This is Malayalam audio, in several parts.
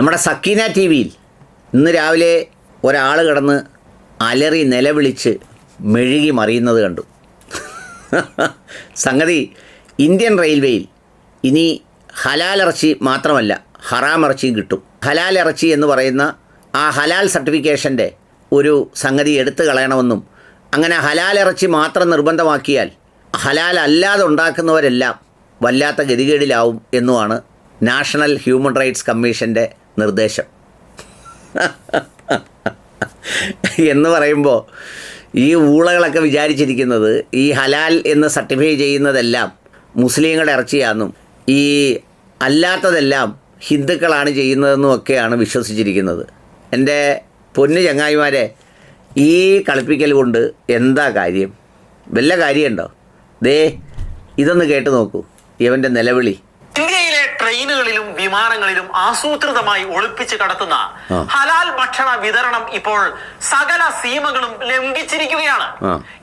നമ്മുടെ സക്കീന ടി വിയിൽ ഇന്ന് രാവിലെ ഒരാൾ കിടന്ന് അലറി നിലവിളിച്ച് മെഴുകി മറിയുന്നത് കണ്ടു. സംഗതി ഇന്ത്യൻ റെയിൽവേയിൽ ഇനി ഹലാൽ ഇറച്ചി മാത്രമല്ല ഹറാം ഇറച്ചിയും കിട്ടും. ഹലാൽ ഇറച്ചി എന്ന് പറയുന്ന ആ ഹലാൽ സർട്ടിഫിക്കേഷന്റെ ഒരു സംഗതി എടുത്തു കളയണമെന്നും അങ്ങനെ ഹലാൽ ഇറച്ചി മാത്രം നിർബന്ധമാക്കിയാൽ ഹലാൽ അല്ലാതെ ഉണ്ടാക്കുന്നവരെല്ലാം വല്ലാത്ത ഗതികേടിലാവും എന്നുമാണ് നാഷണൽ ഹ്യൂമൻ റൈറ്റ്സ് കമ്മീഷന്റെ നിർദ്ദേശം. എന്ന് പറയുമ്പോൾ ഈ ഊളകളൊക്കെ വിചാരിച്ചിരിക്കുന്നത് ഈ ഹലാൽ എന്ന് സർട്ടിഫൈ ചെയ്യുന്നതെല്ലാം മുസ്ലിങ്ങളുടെ ഇറച്ചിയാണെന്നും ഈ അല്ലാത്തതെല്ലാം ഹിന്ദുക്കളാണ് ചെയ്യുന്നതെന്നും ഒക്കെയാണ് വിശ്വസിച്ചിരിക്കുന്നത്. എന്റെ പൊന്നു ചങ്ങായിമാരെ ഈ കളിപ്പിക്കൽ കൊണ്ട് എന്താ കാര്യം? വല്ല കാര്യമുണ്ടോ? ദേ ഇതൊന്ന് കേട്ട് നോക്കൂ. ഇവന്റെ നിലവിളി. വിമാനങ്ങളിലും ആസൂത്രിതമായി ഒളിപ്പിച്ച് കടത്തുന്ന. ഹലാൽ ഭക്ഷണ വിതരണം ഇപ്പോൾ സകല സീമകളും ലംഘിച്ചിരിക്കുകയാണ്.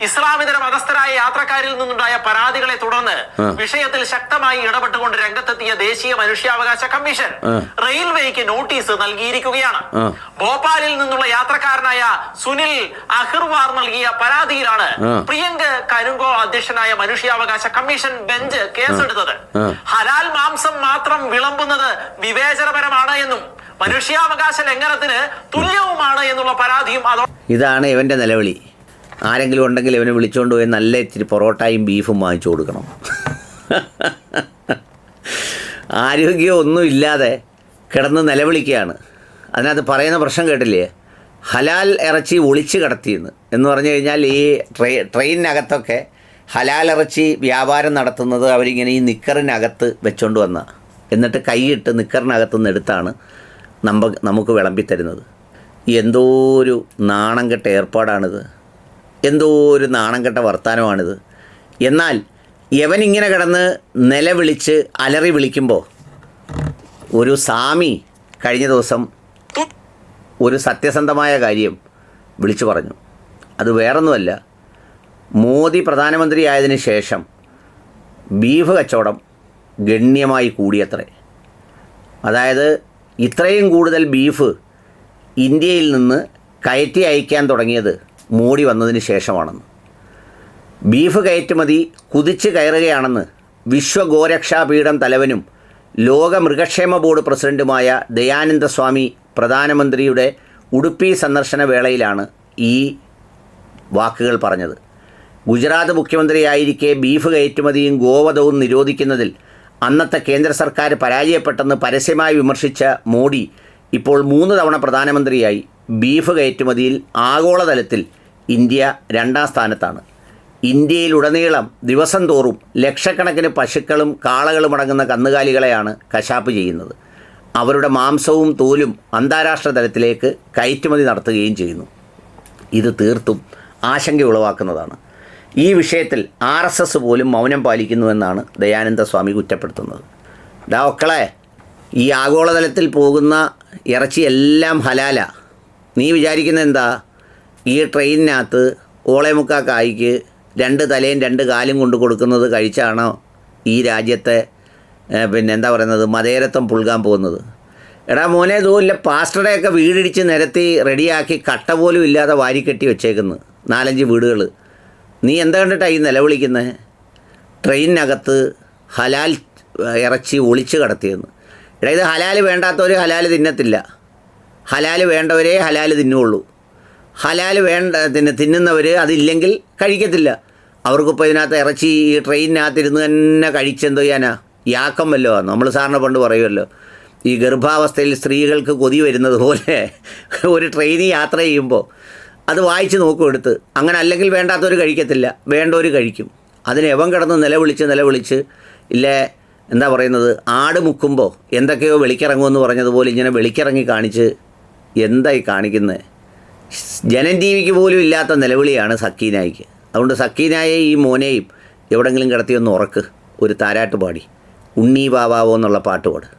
ഇസ്ലാമിതര മതസ്ഥരായ യാത്രക്കാരിൽ നിന്നുണ്ടായ പരാതികളെ തുടർന്ന് വിഷയത്തിൽ ശക്തമായി ഇടപെട്ടുകൊണ്ട് രംഗത്തെത്തിയ ദേശീയ മനുഷ്യാവകാശ കമ്മീഷൻ. റെയിൽവേക്ക് നോട്ടീസ് നൽകിയിരിക്കുകയാണ്. ഭോപ്പാലിൽ നിന്നുള്ള യാത്രക്കാരനായ സുനിൽ അഹിർവാർ നൽകിയ പരാതിയിലാണ് പ്രിയങ്ക കരുങ്കോ അധ്യക്ഷനായ മനുഷ്യാവകാശ കമ്മീഷൻ ബെഞ്ച് കേസെടുത്തത്. ഹലാൽ മാംസം മാത്രം വിളമ്പുന്നത് വിവേചനപരമാണ് എന്നും മനുഷ്യാവകാശ ലംഘനത്തിന് തുല്യവുമാണ് എന്നുള്ള പരാതിയും ഇതാണ് ഇവന്റെ നിലവിളി. ആരെങ്കിലും ഉണ്ടെങ്കിൽ ഇവനെ വിളിച്ചുകൊണ്ട് പോയി നല്ല ഇത്തിരി പൊറോട്ടയും ബീഫും വാങ്ങിച്ചു കൊടുക്കണം. ആരോഗ്യം ഒന്നുമില്ലാതെ കിടന്ന് നിലവിളിക്കുകയാണ്. അതിനകത്ത് പറയുന്ന പ്രശ്നം കേട്ടില്ലേ? ഹലാൽ ഇറച്ചി ഒളിച്ച് കടത്തിയെന്ന്. എന്ന് പറഞ്ഞു കഴിഞ്ഞാൽ ഈ ട്രെയി ട്രെയിനിനകത്തൊക്കെ ഹലാൽ ഇറച്ചി വ്യാപാരം നടത്തുന്നത് അവരിങ്ങനെ ഈ നിക്കറിനകത്ത് വെച്ചോണ്ട് വന്ന. എന്നിട്ട് കൈയിട്ട് നിക്കറിനകത്തുനിന്ന് എടുത്താണ് നമ്മ നമുക്ക് വിളമ്പിത്തരുന്നത്. എന്തോ ഒരു നാണം കെട്ട ഏർപ്പാടാണിത്. എന്തോ ഒരു നാണം കെട്ട വർത്തമാനമാണിത് എന്നാൽ യവനിങ്ങനെ കിടന്ന് നിലവിളിച്ച് അലറി വിളിക്കുമ്പോൾ ഒരു സാമി കഴിഞ്ഞ ദിവസം ഒരു സത്യസന്ധമായ കാര്യം വിളിച്ചു പറഞ്ഞു. അത് വേറൊന്നുമല്ല മോദി പ്രധാനമന്ത്രിയായതിനു ശേഷം ബീഫ് കച്ചവടം ഗണ്യമായി കൂടിയത്രേ. അതായത് ഇത്രയും കൂടുതൽ ബീഫ് ഇന്ത്യയിൽ നിന്ന് കയറ്റി അയക്കാൻ തുടങ്ങിയത് മോഡി വന്നതിന് ശേഷമാണെന്ന്. ബീഫ് കയറ്റുമതി കുതിച്ചു കയറുകയാണെന്ന് വിശ്വ ഗോരക്ഷാ പീഠം തലവനും ലോക മൃഗക്ഷേമ ബോർഡ് പ്രസിഡന്റുമായ ദയാനന്ദ സ്വാമി പ്രധാനമന്ത്രിയുടെ ഉടുപ്പി സന്ദർശന വേളയിലാണ് ഈ വാക്കുകൾ പറഞ്ഞത്. ഗുജറാത്ത് മുഖ്യമന്ത്രിയായിരിക്കെ ബീഫ് കയറ്റുമതിയും ഗോവധവും നിരോധിക്കുന്നതിൽ അന്നത്തെ കേന്ദ്ര സർക്കാർ പരാജയപ്പെട്ടെന്ന് പരസ്യമായി വിമർശിച്ച മോഡി ഇപ്പോൾ മൂന്ന് തവണ പ്രധാനമന്ത്രിയായി ബീഫ് കയറ്റുമതിയിൽ ആഗോളതലത്തിൽ ഇന്ത്യ രണ്ടാം സ്ഥാനത്താണ്. ഇന്ത്യയിലുടനീളം ദിവസം തോറും ലക്ഷക്കണക്കിന് പശുക്കളും കാളകളും അടങ്ങുന്ന കന്നുകാലികളെയാണ് കശാപ്പ് ചെയ്യുന്നത്. അവരുടെ മാംസവും തോലും അന്താരാഷ്ട്ര തലത്തിലേക്ക് കയറ്റുമതി നടത്തുകയും ചെയ്യുന്നു. ഇത് തീർത്തും ആശങ്ക ഉളവാക്കുന്നതാണ് ഈ വിഷയത്തിൽ ആർ എസ് എസ് പോലും മൗനം പാലിക്കുന്നുവെന്നാണ് ദയാനന്ദ സ്വാമി കുറ്റപ്പെടുത്തുന്നത്. ഡാ ഒക്കളെ ഈ ആഗോളതലത്തിൽ പോകുന്ന ഇറച്ചി എല്ലാം ഹലാല. നീ വിചാരിക്കുന്ന എന്താ? ഈ ട്രെയിനിനകത്ത് ഓളേമുക്കാ കായ്ക്ക് രണ്ട് തലയും രണ്ട് കാലും കൊണ്ട് കൊടുക്കുന്നത് കഴിച്ചാണോ ഈ രാജ്യത്തെ പിന്നെ എന്താ പറയുന്നത് മതേരത്വം പുൽകാൻ പോകുന്നത്? എടാ മോനെ ഇതുമില്ല പാസ്റ്ററുടെയൊക്കെ വീടിടിച്ച് നിരത്തി റെഡിയാക്കി കട്ട പോലും ഇല്ലാതെ വാരിക്കെട്ടി വെച്ചേക്കുന്നു. നാലഞ്ച് വീടുകൾ നീ എന്താ കണ്ടിട്ടാണ് ഈ നിലവിളിക്കുന്നത് ട്രെയിനിനകത്ത് ഹലാൽ ഇറച്ചി ഒളിച്ച് കടത്തിയെന്ന്. എടാ ഹലാൽ വേണ്ടാത്തവർ ഹലാൽ തിന്നത്തില്ല. ഹലാൽ വേണ്ടവരെ ഹലാൽ തിന്നുള്ളൂ ഹലാൽ വേണ്ട പിന്നെ തിന്നുന്നവർ അതില്ലെങ്കിൽ കഴിക്കത്തില്ല. അവർക്കിപ്പോൾ ഇതിനകത്ത് ഇറച്ചി ഈ ട്രെയിനിനകത്തിരുന്ന് തന്നെ കഴിച്ചെന്തോ ചെയ്യാനാ യാക്കം വല്ലോ നമ്മൾ സാറിന് പണ്ട് പറയുമല്ലോ ഈ ഗർഭാവസ്ഥയിൽ സ്ത്രീകൾക്ക് കൊതി വരുന്നത് പോലെ ഒരു ട്രെയിനിൽ യാത്ര ചെയ്യുമ്പോൾ അത് വായിച്ച് നോക്കും എടുത്ത്. അങ്ങനെ അല്ലെങ്കിൽ വേണ്ടാത്തവർ കഴിക്കത്തില്ല. വേണ്ടവർ കഴിക്കും. അതിന് എവൻ കിടന്ന് നിലവിളിച്ച് നിലവിളിച്ച് ഇല്ലേ എന്താ പറയുന്നത് ആട് മുക്കുമ്പോൾ എന്തൊക്കെയോ വെളിക്കിറങ്ങുമെന്ന് പറഞ്ഞതുപോലെ ഇങ്ങനെ വെളിക്കിറങ്ങി കാണിച്ച് എന്തായി കാണിക്കുന്നത് ജനം ജീവിക്ക് പോലും ഇല്ലാത്ത നിലവിളിയാണ് സക്കീനായിക്ക്. അതുകൊണ്ട് സക്കീനായെ ഈ മോനെയും എവിടെങ്കിലും കിടത്തിയൊന്ന് ഉറക്ക്. ഒരു താരാട്ട് പാടി. ഉണ്ണി ബാബാവോ എന്നുള്ള പാട്ട് പാട്.